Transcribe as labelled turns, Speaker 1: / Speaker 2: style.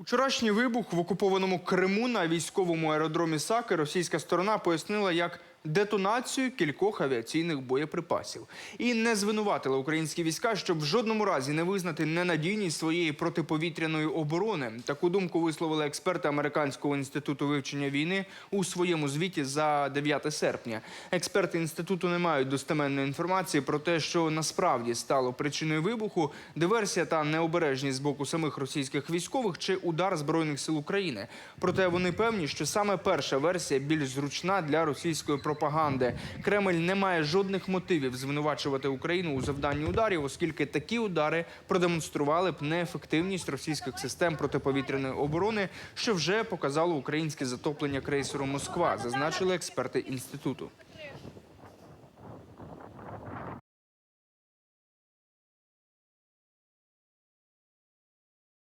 Speaker 1: Вчорашній вибух в окупованому Криму на військовому аеродромі Саки російська сторона пояснила як детонацію кількох авіаційних боєприпасів і не звинуватила українські війська, щоб в жодному разі не визнати ненадійність своєї протиповітряної оборони. Таку думку висловили експерти американського інституту вивчення війни у своєму звіті за 9 серпня. Експерти інституту не мають достеменної інформації про те, що насправді стало причиною вибуху, диверсія та необережність з боку самих російських військових чи удар збройних сил України. Проте вони певні, що саме перша версія більш зручна для російської пропаганди. Кремль не має жодних мотивів звинувачувати Україну у завданні ударів, оскільки такі удари продемонстрували б неефективність російських систем протиповітряної оборони, що вже показало українське затоплення крейсеру Москва, зазначили експерти інституту.